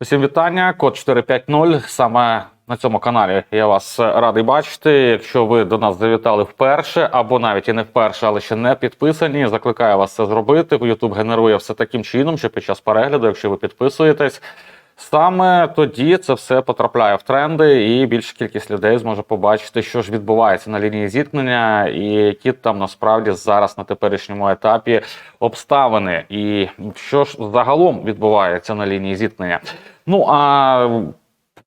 Усім вітання, код 450. Саме на цьому каналі я вас радий бачити. Якщо ви до нас завітали вперше, або навіть і не вперше, але ще не підписані, закликаю вас це зробити. YouTube генерує все таким чином, що під час перегляду, якщо ви підписуєтесь, саме тоді це все потрапляє в тренди, і більша кількість людей зможе побачити, що ж відбувається на лінії зіткнення, і які там насправді зараз на теперішньому етапі обставини, і що ж загалом відбувається на лінії зіткнення. Ну а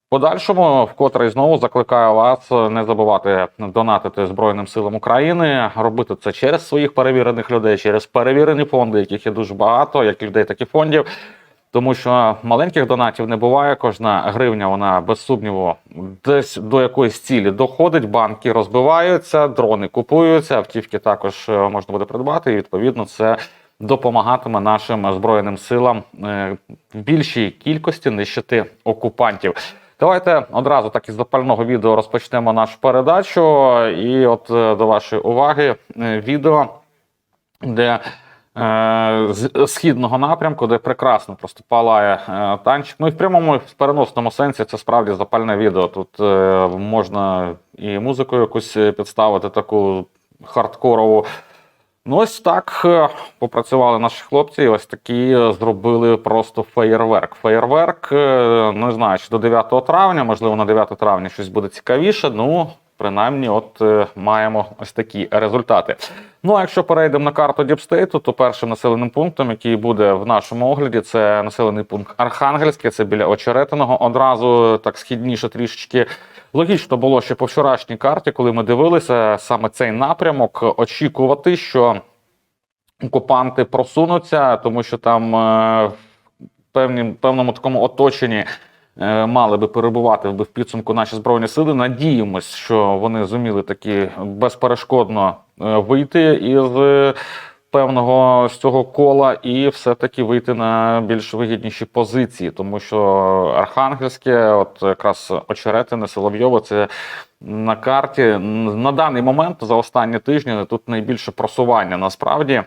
в подальшому, вкотре знову закликаю вас не забувати донатити Збройним силам України, робити це через своїх перевірених людей, через перевірені фонди, яких є дуже багато, як людей, так і фондів. Тому що маленьких донатів не буває. Кожна гривня, вона без сумніву, десь до якоїсь цілі доходить. Банки розбиваються, дрони купуються, автівки також е, можна буде придбати. І відповідно це допомагатиме нашим збройним силам е, в більшій кількості нищити окупантів. Давайте одразу так із запального відео розпочнемо нашу передачу. І от е, до вашої уваги відео, де з східного напрямку, де прекрасно просто палає е, танчик. Ну і в прямому і в переносному сенсі це справді запальне відео. Тут е, можна і музику якусь підставити, таку хардкорову. Ну, ось так е, попрацювали наші хлопці, і ось такі е, зробили просто феєрверк. Феєрверк, е, не знаю, чи до 9 травня, можливо, на 9 травня щось буде цікавіше. Ну, принаймні, от е, маємо ось такі результати. Ну, а якщо перейдемо на карту Діпстейту, то першим населеним пунктом, який буде в нашому огляді, це населений пункт Архангельське, це біля Очеретиного. Одразу так східніше трішечки. Логічно було, що по вчорашній карті, коли ми дивилися саме цей напрямок, очікувати, що окупанти просунуться, тому що там е, в певному такому оточенні мали би перебувати в підсумку наші збройні сили. Надіємось, що вони зуміли таки безперешкодно е, вийти із е, певного з цього кола і все-таки вийти на більш вигідніші позиції, тому що Архангельське, от якраз Очеретине, Соловйово, це на карті на даний момент за останні тижні тут найбільше просування насправді.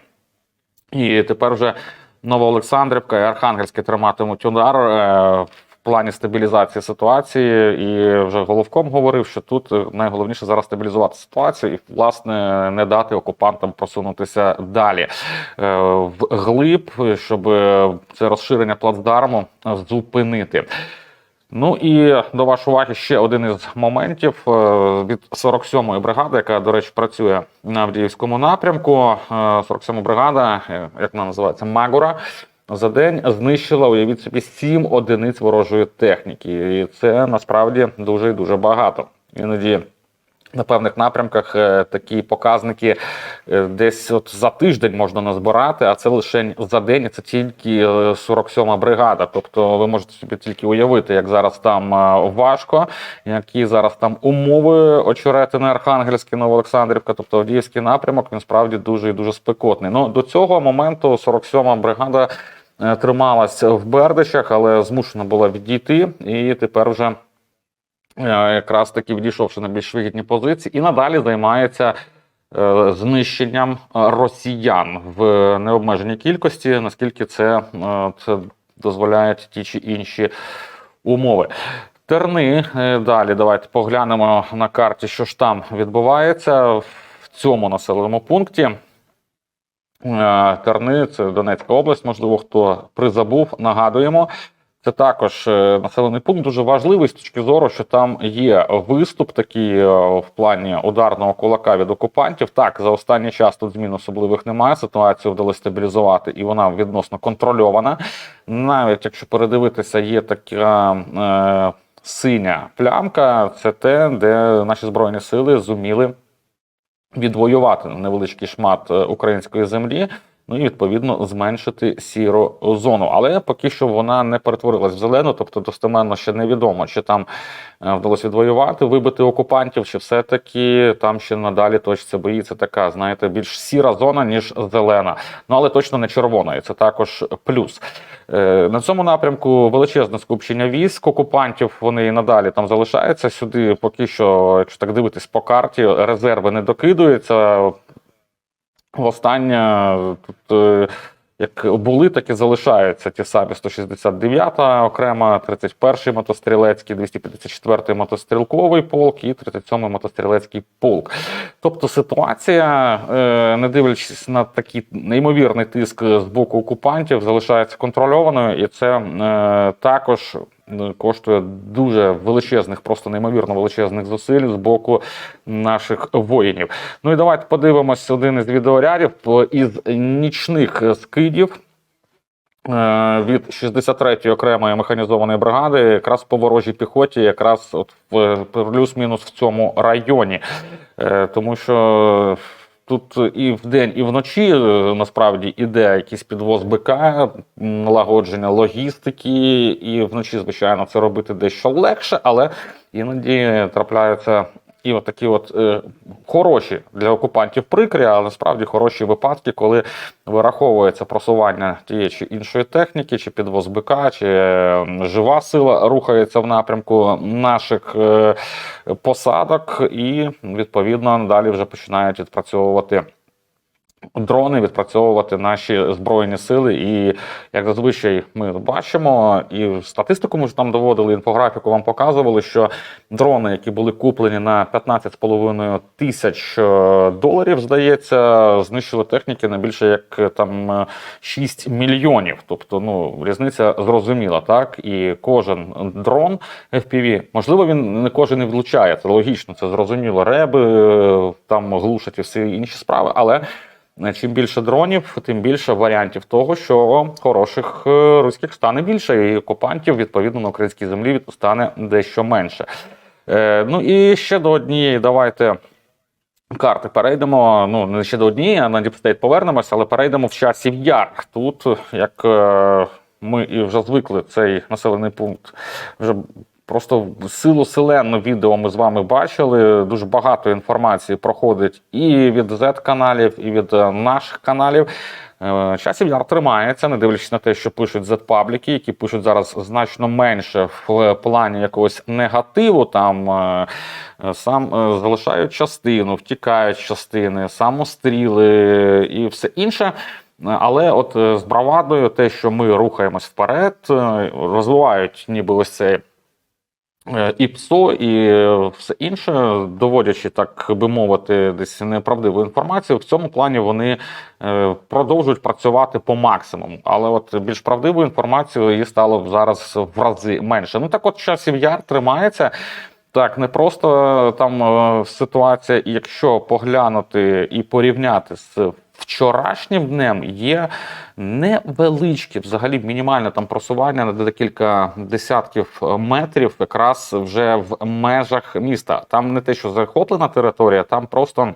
І тепер вже Новоолександрівка і Архангельське триматимуть удар е, плані стабілізації ситуації. І вже головком говорив, що тут е, найголовніше зараз стабілізувати ситуацію і, власне, не дати окупантам просунутися далі е, в глиб, щоб це розширення плацдарму зупинити. Ну і до вашої уваги ще один із моментів е, від 47-ї бригади, яка, до речі, працює на Авдіївському напрямку. Е, 47-ма бригада, як вона називається, Магура. За день знищила, уявіть собі, 7 одиниць ворожої техніки. І це насправді дуже і дуже багато. Іноді на певних напрямках е, такі показники е, десь от за тиждень можна назбирати, а це лише за день. і Це тільки 47-ма бригада. Тобто ви можете собі тільки уявити, як зараз там е, важко, які зараз там умови очеретини Архангельське, Новоолександрівка, тобто Авдіївський напрямок, він справді дуже і дуже спекотний. Ну до цього моменту 47-ма бригада е, трималась в Бердичах, але змушена була відійти, і тепер вже. Е, якраз таки відійшовши на більш вигідні позиції, і надалі займається е, знищенням е, росіян в необмеженій кількості, наскільки це, е, це дозволяють ті чи інші умови. Терни е, далі. Давайте поглянемо на карті, що ж там відбувається в цьому населеному пункті. Е, Терни, це Донецька область, можливо, хто призабув, нагадуємо. Це також е, населений пункт дуже важливий з точки зору, що там є виступ такий е, в плані ударного кулака від окупантів. Так, за останній час тут змін особливих немає. Ситуацію вдалося стабілізувати, і вона відносно контрольована. Навіть якщо передивитися, є така е, синя плямка, це те, де наші збройні сили зуміли відвоювати невеличкий шмат е, української землі. Ну і відповідно зменшити сіру зону. Але поки що вона не перетворилась в зелену, тобто достеменно ще невідомо, чи там е, вдалося відвоювати, вибити окупантів, чи все-таки там ще надалі точиться бої. Це така, знаєте, більш сіра зона, ніж зелена. Ну але точно не червона, і це також плюс. Е, На цьому напрямку величезне скупчення військ окупантів. Вони і надалі там залишаються. Сюди поки що, якщо так дивитись по карті, резерви не докидуються. Востаннє тут е, як були, так і залишаються ті самі 169-та окрема, 31-й мотострілецький, 254-й мотострілковий полк і 37-й мотострілецький полк. Тобто ситуація, е, не дивлячись на такий неймовірний тиск з боку окупантів, залишається контрольованою, і це е, також коштує дуже величезних, просто неймовірно величезних зусиль з боку наших воїнів. Ну і давайте подивимось один із відеорядів із нічних скидів. е, Від 63-ї окремої механізованої бригади, якраз по ворожій піхоті, якраз от в плюс-мінус в цьому районі. Е, Тому що тут і вдень, і вночі е, насправді іде якийсь підвоз БК, налагодження логістики, і вночі, звичайно, це робити дещо легше, але іноді трапляються. І от такі от е, хороші для окупантів прикрі, але насправді хороші випадки, коли вираховується просування тієї чи іншої техніки, чи підвоз БК, чи е, жива сила рухається в напрямку наших е, посадок, і відповідно далі вже починають відпрацьовувати. Дрони відпрацьовувати наші збройні сили, і як зазвичай ми бачимо, і статистику ми ж там доводили, інфографіку вам показували, що дрони, які були куплені на 15,5 тисяч е, доларів, здається, знищили техніки на більше як е, там е, 6 мільйонів. Тобто, ну різниця зрозуміла, так і кожен дрон FPV, можливо, він не кожен і влучає. Це логічно, це зрозуміло. Реби е, там глушать і всі інші справи, але. Е, Чим більше дронів, тим більше варіантів того, що хороших е, руських стане більше, і окупантів відповідно на українській землі стане дещо менше. Е, ну і ще до однієї, давайте. Карти перейдемо. Ну не ще до однієї, а на Діпстейт повернемося, але перейдемо в часів яр. Тут, як ми і вже звикли, цей населений пункт вже просто силу селенну відео ми з вами бачили. Дуже багато інформації проходить і від Z-каналів, і від е, наших каналів. Е, Часів яр тримається, не дивлячись на те, що пишуть Z-пабліки, які пишуть зараз значно менше в плані якогось негативу. Там е, е, сам е, залишають частину, втікають частини, самостріли і все інше. Але от е, з бравадою, те, що ми рухаємось вперед, е, розвивають ніби ось цей е, і ПСО, і е, все інше, доводячи, так би мовити, десь неправдиву інформацію, в цьому плані вони е, продовжують працювати по максимуму. Але от більш правдиву інформацію її стало зараз в рази менше. Ну так, от часів яр тримається. Так, не просто там е, ситуація, якщо поглянути і порівняти з вчорашнім днем, є невеличке, взагалі мінімальне там просування на декілька десятків метрів, якраз вже в межах міста. Там не те, що захоплена територія, там просто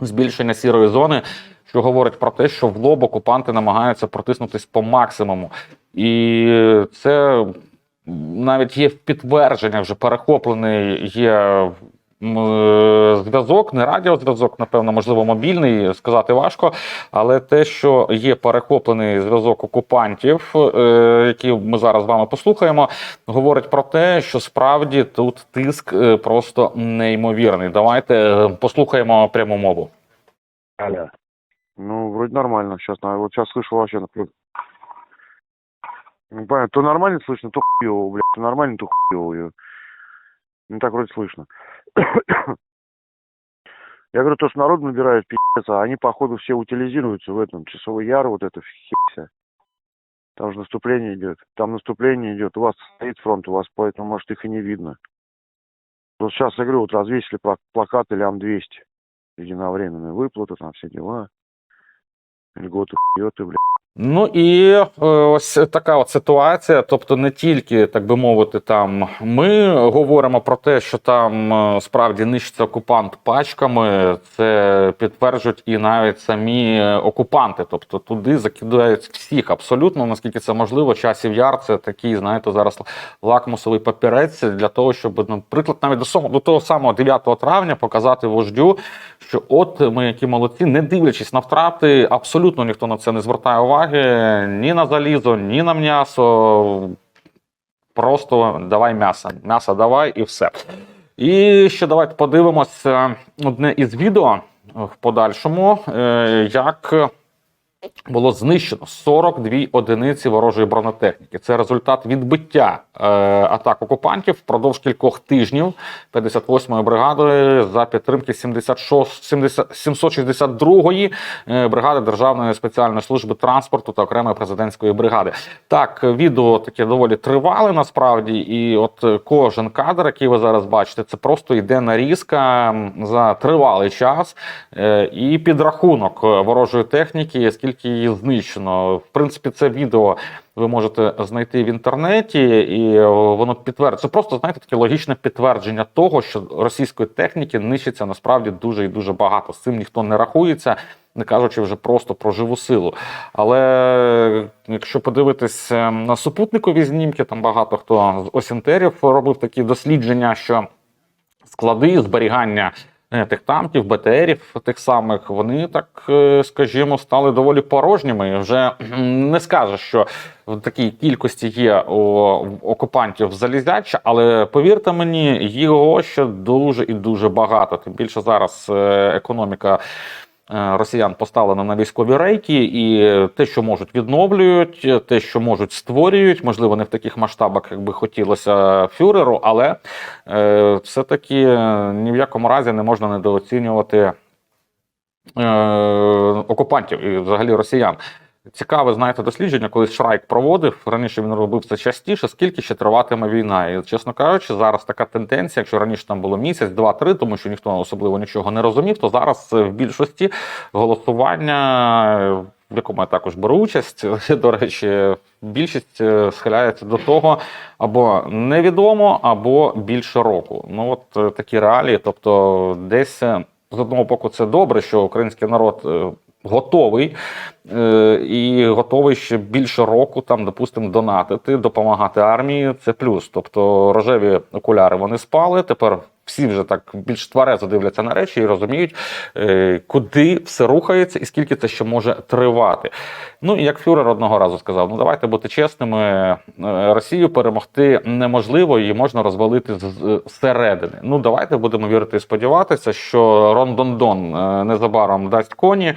збільшення сірої зони, що говорить про те, що в лоб окупанти намагаються протиснутись по максимуму. І це навіть є підтвердження, вже перехоплений є зв'язок, не радіозв'язок, напевно, можливо, мобільний, сказати важко. Але те, що є перехоплений зв'язок окупантів, е, який ми зараз з вами послухаємо, говорить про те, що справді тут тиск е, просто неймовірний. Давайте е, послухаємо пряму мову. Алло. Ну, вроде нормально. Сейчас, вот сейчас слышу вообще, например. Ну, понятно, то нормально слышно, то хуево, блядь, то нормально, то хуево. её. Ну, так вроде слышно. Я говорю, то, что народ набирает, пиздец, а они, походу, все утилизируются в этом. Часовой яр, вот это херся. Там же наступление идет. Там наступление идет. У вас стоит фронт, у вас поэтому, может, их и не видно. Вот сейчас, я говорю, вот развесили пла- плакаты лям-200. Единовременная выплата, там все дела. Льготы, хуёты, блядь. Ну і е, ось така от ситуація. Тобто, не тільки так би мовити, там ми говоримо про те, що там е, справді нищиться окупант пачками. Це підтверджують і навіть самі е, окупанти. Тобто туди закидають всіх абсолютно, наскільки це можливо. Часів яр це такий, знаєте, зараз лакмусовий папірець для того, щоб, наприклад, навіть до до того самого 9 травня показати вождю, що от ми які молодці, не дивлячись на втрати, абсолютно ніхто на це не звертає уваги ні на залізо, ні на м'ясо. Просто давай м'ясо. М'ясо давай і все. І ще давайте подивимося одне із відео в подальшому, е, як було знищено 42 одиниці ворожої бронетехніки. Це результат відбиття е, атак окупантів впродовж кількох тижнів 58-ї бригади за підтримки 76, 70, 762-ї е, бригади Державної спеціальної служби транспорту та окремої президентської бригади. Так, відео таке доволі тривале насправді, і от е, кожен кадр, який ви зараз бачите, це просто йде нарізка за тривалий час е, і підрахунок е, ворожої техніки, скільки її знищено. В принципі, це відео ви можете знайти в інтернеті, і е, воно підтверджує. Це просто знаєте таке логічне підтвердження того, що російської техніки нищиться насправді дуже і дуже багато. З цим ніхто не рахується. Не кажучи вже просто про живу силу. Але е, якщо подивитись е, на супутникові знімки, там багато хто з осінтерів робив такі дослідження, що склади зберігання тих танків, БТРів тих самих, вони так, е, скажімо, стали доволі порожніми. Вже не скажеш, що в такій кількості є у окупантів залізяча, але повірте мені, його ще дуже і дуже багато. Тим більше зараз е, економіка. Е, Росіян поставлено на військові рейки, і те, що можуть відновлюють, те, що можуть створюють, можливо, не в таких масштабах, як би хотілося фюреру, але е, все-таки е, ні в якому разі не можна недооцінювати окупантів і взагалі росіян. Цікаве, знаєте, дослідження, колись Шрайк проводив. Раніше він робив це частіше, скільки ще триватиме війна. І, чесно кажучи, зараз така тенденція, якщо раніше там було місяць, два-три, тому що ніхто особливо нічого не розумів, то зараз е, в більшості голосування, в якому я також беру участь, до речі, більшість е, схиляється до того, або невідомо, або більше року. Ну от е, такі реалії. Тобто, десь з одного боку, це добре, що український народ. Готовий е, і готовий ще більше року, там, допустимо, донатити, допомагати армії. Це плюс. Тобто рожеві окуляри вони спали. Тепер всі вже так більш тверезо дивляться на речі і розуміють, е, куди все рухається і скільки це ще може тривати. Ну і як Фюрер одного разу сказав: ну давайте бути чесними, е, Росію перемогти неможливо, її можна розвалити зсередини. Ну давайте будемо вірити і сподіватися, що Рондондон незабаром дасть коні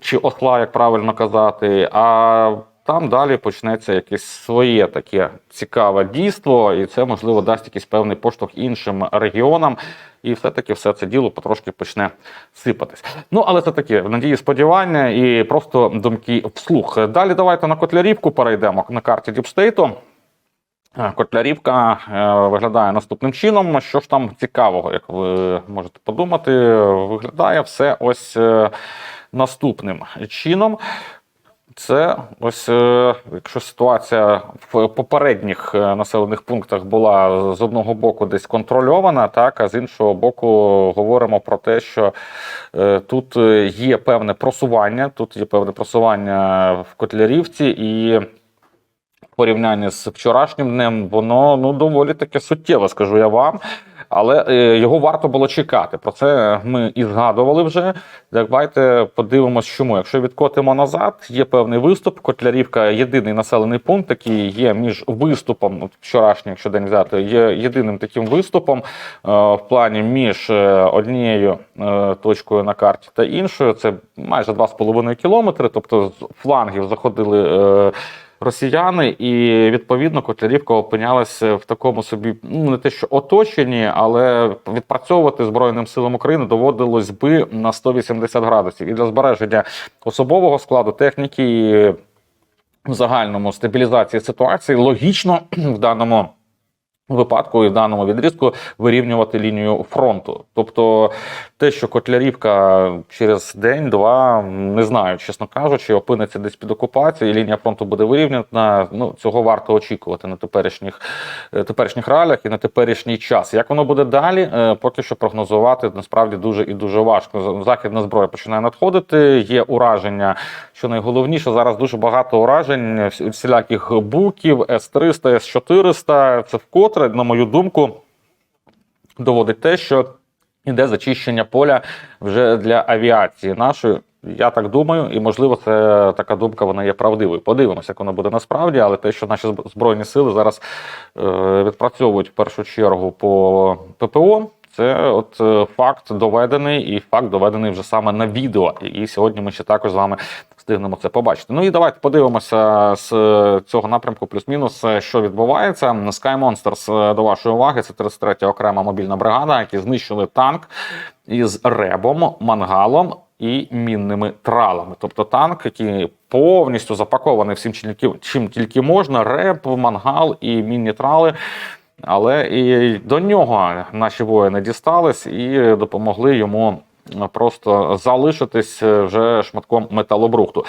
чи осла, як правильно казати. А там далі почнеться якесь своє таке цікаве дійство, і це можливо дасть якийсь певний поштовх іншим регіонам. І все-таки все це діло потрошки почне сипатись. Ну, але це таке надії, сподівання і просто думки вслух. Далі давайте на Котлярівку перейдемо на карті Діпстейту. Котлярівка е, виглядає наступним чином. Що ж там цікавого, як ви можете подумати, виглядає все ось е, наступним чином. Це ось, е, якщо ситуація в попередніх е, населених пунктах була з одного боку десь контрольована, так а з іншого боку, говоримо про те, що е, тут є певне просування, тут є певне просування в Котлярівці, і в порівнянні з вчорашнім днем воно ну доволі таке суттєве, скажу я вам. Але е, його варто було чекати. Про це ми і згадували вже. Давайте подивимось, чому. Якщо відкотимо назад, є певний виступ. Котлярівка єдиний населений пункт, який є між виступом, от якщо день взяти, є єдиним таким виступом е, в плані між е, однією точкою на карті та іншою. Це майже 2,5 кілометри. Тобто з флангів заходили. Росіяни, і відповідно Котлярівка опинялася в такому собі, ну не те, що оточенні, але відпрацьовувати Збройним силам України доводилось би на 180 градусів. І для збереження особового складу техніки в загальному стабілізації ситуації логічно в даному. Випадку і в даному відрізку вирівнювати лінію фронту. Тобто те, що Котлярівка через день-два, не знаю, чесно кажучи, опиниться десь під окупацією, і лінія фронту буде вирівняна. Ну цього варто очікувати на теперішніх е, теперішніх реаліях і на теперішній час. Як воно буде далі, е, поки що прогнозувати насправді дуже і дуже важко. Західна зброя починає надходити. Є ураження, що найголовніше зараз дуже багато уражень всі- всіляких буків, С-300, С-400. Це вкотре, на мою думку, доводить те, що йде зачищення поля вже для авіації нашої. Я так думаю, і можливо, це така думка вона є правдивою. Подивимося, як воно буде насправді, але те, що наші збройні сили зараз е, відпрацьовують в першу чергу по ППО. Це от е, факт доведений, і факт доведений вже саме на відео. І сьогодні ми ще також з вами встигнемо це побачити. Ну і давайте подивимося з е, цього напрямку, плюс-мінус, е, що відбувається. Sky Monsters до вашої уваги. Це 33 окрема мобільна бригада, які знищили танк із ребом, мангалом і мінними тралами. Тобто танк, який повністю запакований всім чим тільки, можна: реб, мангал і мінні трали. Але і до нього наші воїни дістались і допомогли йому просто залишитись вже шматком металобрухту.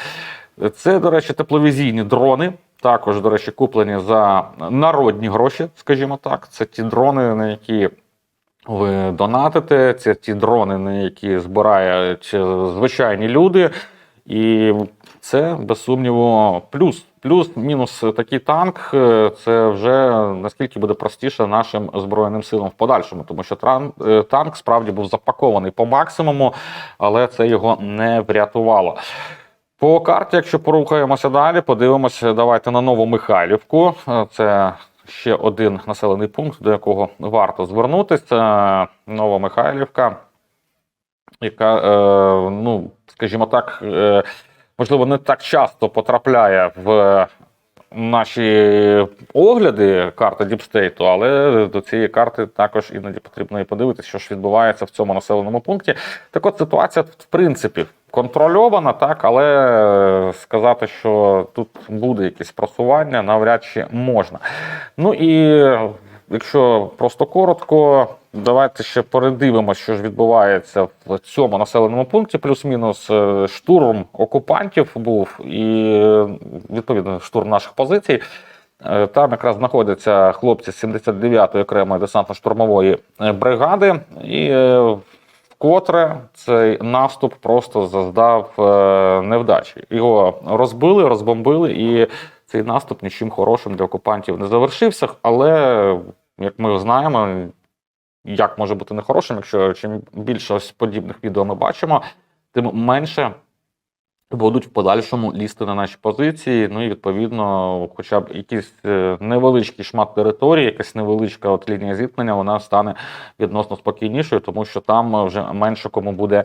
Це, до речі, тепловізійні дрони. Також, до речі, куплені за народні гроші, скажімо так. Це ті дрони, на які ви донатите, це ті дрони, на які збирають е, звичайні люди. І це, без сумніву, плюс. Плюс-мінус такий танк, е, це вже наскільки буде простіше нашим збройним силам в подальшому, тому що е, танк справді був запакований по максимуму, але це його не врятувало. По карті, якщо порухаємося далі, подивимося, давайте на нову Михайлівку. Е, Це ще один населений пункт, до якого варто звернутися. Нова Михайлівка, яка, ну, скажімо так, е, можливо, не так часто потрапляє в наші огляди карти Діпстейту, але до цієї карти також іноді потрібно і подивитися, що ж відбувається в цьому населеному пункті. Так от ситуація, в принципі, контрольована, так, але сказати, що тут буде якесь просування, навряд чи можна. Ну і якщо просто коротко, давайте ще передивимося, що ж відбувається в цьому населеному пункті. Плюс-мінус е, штурм окупантів був і відповідно штурм наших позицій. Е, Там якраз знаходяться хлопці з 79-ї окремої десантно-штурмової е, бригади, і вкотре цей наступ просто заздав невдачі. Його розбили, розбомбили, і цей наступ нічим хорошим для окупантів не завершився. Але як ми знаємо, як може бути нехорошим, якщо чим більше ось подібних відео ми бачимо, тим менше будуть в подальшому лізти на наші позиції. Ну і відповідно, хоча б якийсь е, невеличкий шмат території, якась невеличка от лінія зіткнення, вона стане відносно спокійнішою, тому що там вже менше кому буде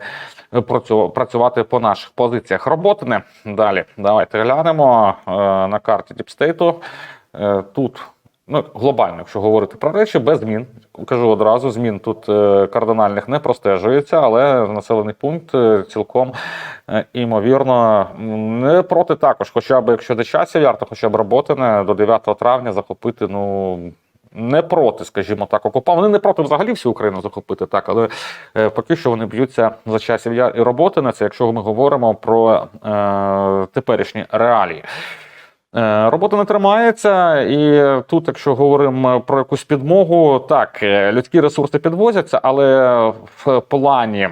працю- працювати по наших позиціях. Роботине далі. Давайте глянемо е, на карті Діпстейту. Е, Тут ну, глобально, якщо говорити про речі, без змін. Кажу одразу, змін тут е, кардинальних не простежується, але населений пункт е, цілком е, імовірно не проти також. Хоча б якщо де часів яр, то хоча б роботине до 9 травня захопити, ну. Не проти, скажімо так, окупа. Вони не проти взагалі всю Україну захопити, так, але е, поки що вони б'ються за часів і роботи на це, якщо ми говоримо про е, теперішні реалії. Е, Робота не тримається, і тут, якщо говоримо про якусь підмогу, так, е, людські ресурси підвозяться, але в плані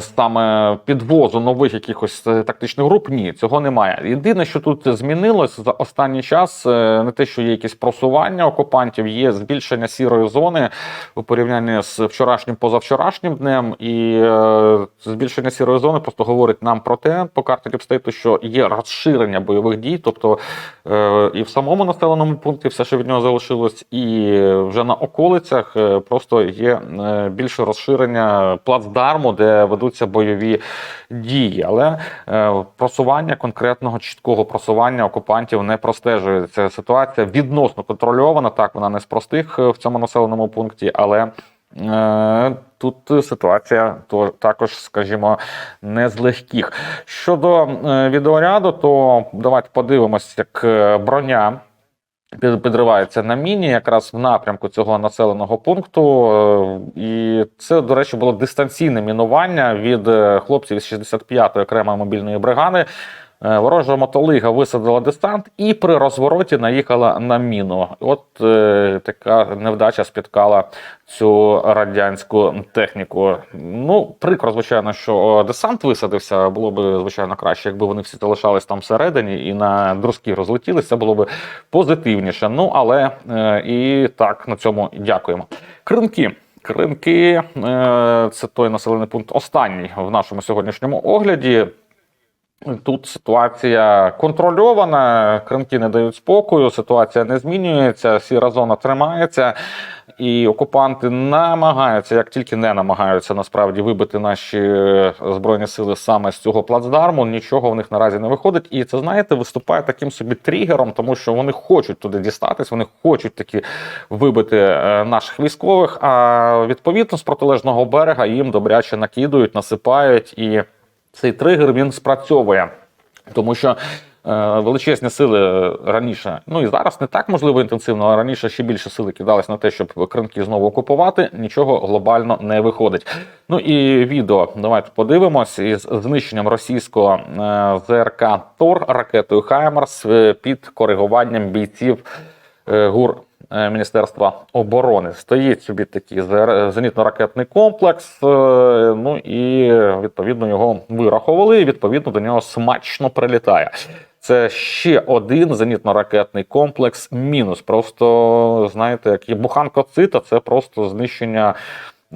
саме підвозу нових якихось е, тактичних груп, ні, цього немає. Єдине, що тут змінилось за останній час, е, не те, що є якісь просування окупантів, є збільшення сірої зони у порівнянні з вчорашнім позавчорашнім днем. І е, збільшення сірої зони просто говорить нам про те, по карті Ліпстейту, що є розширення бойових дій, тобто е, і в самому населеному пункті все, що від нього залишилось, і вже на околицях е, просто є е, більше розширення плацдарму, де ведуться бойові дії. Але е, просування конкретного чіткого просування окупантів не простежується. Ситуація відносно контрольована. Так, вона не з простих е, в цьому населеному пункті, але. Е, Тут ситуація то також, скажімо, не з легких. Щодо відеоряду, то давайте подивимося, як броня підривається на міні, якраз в напрямку цього населеного пункту. Е, І це, до речі, було дистанційне мінування від е, хлопців із 65-ї окремої мобільної бригади. Е, Ворожа мотолига висадила дистант і при розвороті наїхала на міну. От е, така невдача спіткала цю радянську техніку. Ну, прикро, звичайно, що десант висадився. Було б, звичайно, краще, якби вони всі залишались там всередині і на друзки розлетілися, було б позитивніше. Ну, але е, і так на цьому дякуємо. Кринки. Кринки е, це той населений пункт, останній в нашому сьогоднішньому огляді. Тут ситуація контрольована, кринки не дають спокою, ситуація не змінюється, сіра зона тримається, і окупанти намагаються, як тільки не намагаються насправді вибити наші е, збройні сили саме з цього плацдарму. Нічого в них наразі не виходить. І це знаєте, виступає таким собі тригером, тому що вони хочуть туди дістатись, вони хочуть таки вибити е, наших військових. А відповідно з протилежного берега їм добряче накидують, насипають і цей тригер він спрацьовує, тому що. е, Величезні сили раніше, ну і зараз не так можливо інтенсивно, але раніше ще більше сили кидались на те, щоб кринки знову окупувати. Нічого глобально не виходить. Ну і відео давайте подивимось із знищенням російського е, ЗРК Тор ракетою Хаймарс під коригуванням бійців е, ГУР Міністерства оборони. Стоїть собі такий зенітно-ракетний комплекс. е, Ну і відповідно його вирахували. І відповідно до нього смачно прилітає. Це ще один зенітно-ракетний комплекс. Мінус. Просто знаєте, як і буханка цита, це просто знищення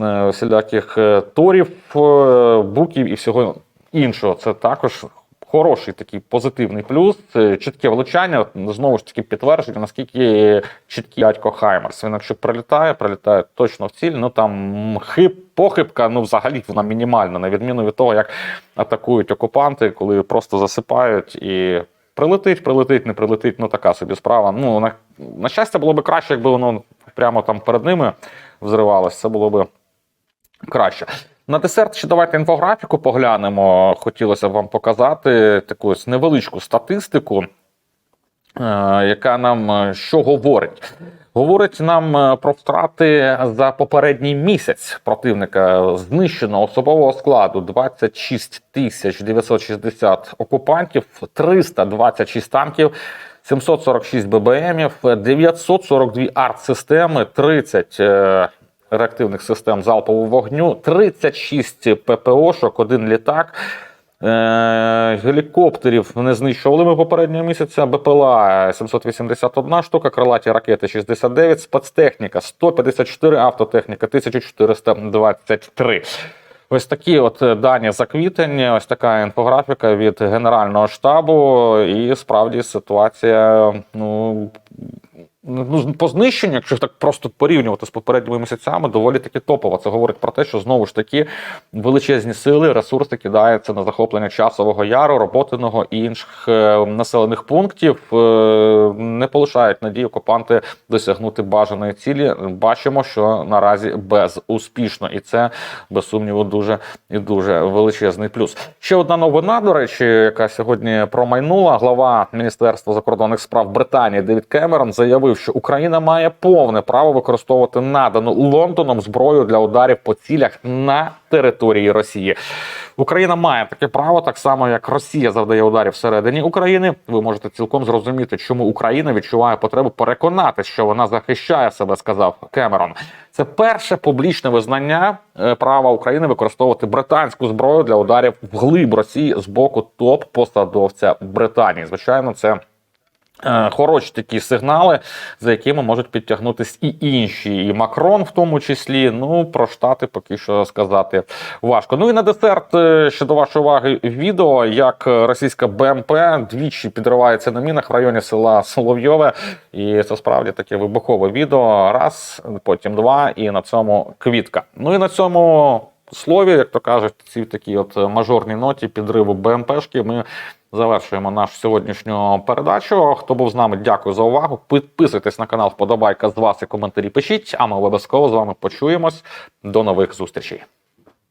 е, всіляких е, торів, е, буків і всього іншого. Це також хороший такий позитивний плюс. Це чітке влучання. Знову ж таки підтвердження, наскільки чіткий дядько Хаймерс. Він якщо прилітає, прилітає точно в ціль. Ну там хиб, похибка, ну взагалі вона мінімальна, на відміну від того, як атакують окупанти, коли просто засипають і. Прилетить, прилетить, не прилетить, ну така собі справа. Ну, на, на щастя, було б краще, якби воно прямо там перед ними взривалось. Це було б краще. На десерт ще давайте інфографіку поглянемо. Хотілося б вам показати таку невеличку статистику, е, яка нам е, що говорить. Говорить нам е, про втрати за попередній місяць противника знищено особового складу 26 тисяч 960 окупантів, 326 танків, 746 ББМів, 942 артсистеми, 30 е, реактивних систем залпового вогню, 36 ППОшок, один літак. Е, гелікоптерів не знищували ми попереднього місяця. БПЛА 781 штука, крилаті ракети 69, спецтехніка 154, автотехніка 1423. Ось такі от дані за квітень, ось така інфографіка від Генерального штабу. І справді ситуація, ну. Ну, по знищенню, якщо так просто порівнювати з попередніми місяцями, доволі таки топова. Це говорить про те, що знову ж таки величезні сили, ресурси кидаються на захоплення часового яру, роботиного і інших е, населених пунктів. Е, не полишають надії окупанти досягнути бажаної цілі. Бачимо, що наразі безуспішно, і це без сумніву дуже і дуже величезний плюс. Ще одна новина, до речі, яка сьогодні промайнула. Глава Міністерства закордонних справ Британії Девід Кемерон заявив, що Україна має повне право використовувати надану Лондоном зброю для ударів по цілях на території Росії. Україна має таке право, так само як Росія завдає ударів всередині України. Ви можете цілком зрозуміти, чому Україна відчуває потребу переконати, що вона захищає себе, сказав Кемерон. Це перше публічне визнання е, права України використовувати британську зброю для ударів вглиб Росії з боку топ-посадовця Британії. Звичайно, це. Е, Хороші такі сигнали, за якими можуть підтягнутися і інші, і Макрон, в тому числі. Ну про штати поки що сказати важко. Ну і на десерт ще до вашої уваги відео, як російська БМП двічі підривається на мінах в районі села Соловйове, і це справді таке вибухове відео. Раз, потім два, і на цьому квітка. Ну і на цьому слові, як то кажуть, ці такі от мажорні ноті підриву БМПшки. Ми завершуємо нашу сьогоднішню передачу. Хто був з нами, дякую за увагу. Підписуйтесь на канал, вподобайка з вас і коментарі пишіть. А ми обов'язково з вами почуємось. До нових зустрічей.